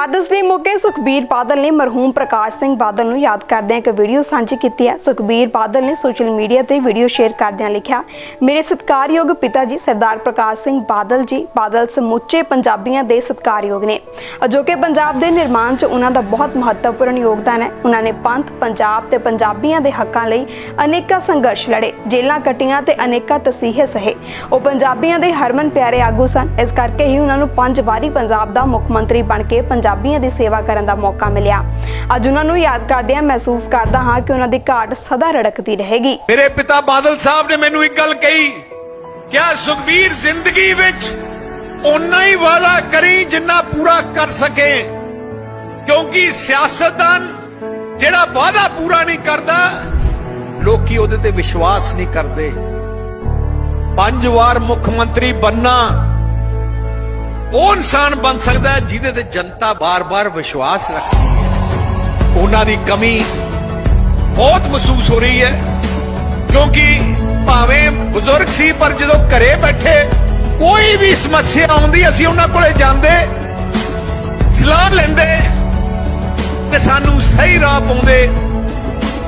Fathers ਡੇ ਮੌਕੇ ਸੁਖਬੀਰ ਬਾਦਲ ਨੇ ਮਰਹੂਮ ਪ੍ਰਕਾਸ਼ ਸਿੰਘ ਬਾਦਲ ਨੂੰ ਯਾਦ ਕਰਦਿਆਂ ਇੱਕ ਵੀਡੀਓ ਸਾਂਝੀ ਕੀਤੀ ਹੈ। ਸੁਖਬੀਰ ਬਾਦਲ ਨੇ ਸੋਸ਼ਲ ਮੀਡੀਆ ਤੇ ਵੀਡੀਓ ਸ਼ੇਅਰ ਕਰਦਿਆਂ ਲਿਖਿਆ, ਮੇਰੇ ਸਤਿਕਾਰਯੋਗ ਪਿਤਾ ਜੀ ਸਰਦਾਰ ਪ੍ਰਕਾਸ਼ ਸਿੰਘ ਬਾਦਲ ਜੀ, ਬਾਦਲ ਸਮੁੱਚੇ ਪੰਜਾਬੀਆਂ ਦੇ ਸਤਿਕਾਰਯੋਗ ਨੇ। ਅਜੋਕੇ ਪੰਜਾਬ ਦੇ ਨਿਰਮਾਣ 'ਚ ਉਹਨਾਂ ਦਾ ਬਹੁਤ ਮਹੱਤਵਪੂਰਨ ਯੋਗਦਾਨ ਹੈ। ਉਹਨਾਂ ਨੇ ਪੰਥ, ਪੰਜਾਬ ਤੇ ਪੰਜਾਬੀਆਂ ਦੇ ਹੱਕਾਂ ਲਈ ਅਨੇਕਾਂ ਸੰਘਰਸ਼ ਲੜੇ, ਜੇਲ੍ਹਾਂ ਕੱਟੀਆਂ ਤੇ ਅਨੇਕਾਂ ਤਸੀਹੇ ਸਹੇ। ਉਹ ਪੰਜਾਬੀਆਂ ਦੇ ਹਰਮਨ ਪਿਆਰੇ ਆਗੂ ਸਨ। ਇਸ ਕਰਕੇ ਹੀ ਉਹਨਾਂ ਨੂੰ ਪੰਜ ਵਾਰੀ ਪੰਜਾਬ ਦਾ ਮੁੱਖ ਮੰਤਰੀ ਬਣ ਕੇ ਪੰਜਾਬੀਆਂ ਦੀ ਸੇਵਾ ਕਰਨ ਦਾ ਮੌਕਾ ਮਿਲਿਆ। ਅੱਜ ਉਹਨਾਂ ਨੂੰ ਯਾਦ ਕਰਦਿਆਂ ਮਹਿਸੂਸ ਕਰਦਾ ਹਾਂ ਕਿ ਉਹਨਾਂ ਦੀ ਘਾਟ ਸਦਾ ਰੜਕਦੀ ਰਹੇਗੀ। ਮੇਰੇ ਪਿਤਾ ਬਾਦਲ ਸਾਹਿਬ ਨੇ ਮੈਨੂੰ ਇੱਕ ਗੱਲ ਕਹੀ ਕਿਹਾ ਸੁਖਬੀਰ ਜ਼ਿੰਦਗੀ ਵਿੱਚ ਓਨਾ ਹੀ ਵਾਦਾ ਕਰੀ ਜਿੰਨਾ ਪੂਰਾ ਕਰ ਸਕੇ। ਕਿਉਂਕਿ ਸਿਆਸਤਦਾਨ ਜਿਹੜਾ ਵਾਦਾ ਪੂਰਾ ਨਹੀਂ ਕਰਦਾ, ਲੋਕੀ ਉਹਦੇ ਤੇ ਵਿਸ਼ਵਾਸ ਨਹੀਂ ਕਰਦੇ। ਪੰਜ ਵਾਰ ਮੁੱਖ ਮੰਤਰੀ ਬੰਨਾ ਉਹ ਇਨਸਾਨ ਬਣ ਸਕਦਾ ਹੈ ਜਿਹਦੇ ਤੇ ਜਨਤਾ ਬਾਰ-ਬਾਰ ਵਿਸ਼ਵਾਸ ਰੱਖਦੀ ਹੈ। ਉਹਨਾਂ ਦੀ ਕਮੀ ਬਹੁਤ ਮਹਿਸੂਸ ਹੋ ਰਹੀ ਹੈ, ਕਿਉਂਕਿ ਭਾਵੇਂ ਬਜ਼ੁਰਗ ਸੀ, ਪਰ ਜਦੋਂ ਘਰੇ ਬੈਠੇ ਕੋਈ ਵੀ ਸਮੱਸਿਆ ਆਉਂਦੀ, ਅਸੀਂ ਉਹਨਾਂ ਕੋਲੇ ਜਾਂਦੇ, ਸਲਾਹ ਲੈਂਦੇ ਤੇ ਸਾਨੂੰ ਸਹੀ ਰਾਹ ਪਾਉਂਦੇ।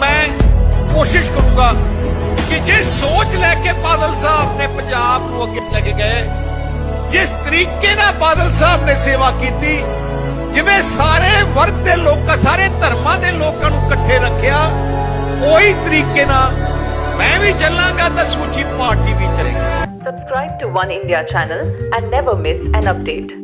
ਮੈਂ ਕੋਸ਼ਿਸ਼ ਕਰੂੰਗਾ ਕਿ ਜੇ ਸੋਚ ਲੈ ਕੇ ਬਾਦਲ ਸਾਹਿਬ ਨੇ ਪੰਜਾਬ ਨੂੰ ਅੱਗੇ ਲੈ ਕੇ ਗਏ ਜਿਸ ਤਰੀਕੇ ਨਾਲ ਬਾਦਲ ਸਾਹਿਬ ਨੇ ਸੇਵਾ ਕੀਤੀ, ਜਿਵੇਂ ਸਾਰੇ ਵਰਗ ਦੇ ਲੋਕਾਂ, ਸਾਰੇ ਧਰਮਾਂ ਦੇ ਲੋਕਾਂ ਨੂੰ ਇਕੱਠੇ ਰੱਖਿਆ, ਉਹੀ ਤਰੀਕੇ ਨਾਲ ਮੈਂ ਵੀ ਚੱਲਾਂਗਾ ਤਾਂ ਸੂਚੀ ਪਾਰਟੀ ਵੀ ਚੱਲੇਗੀ subscribe to One India channel and never miss an update.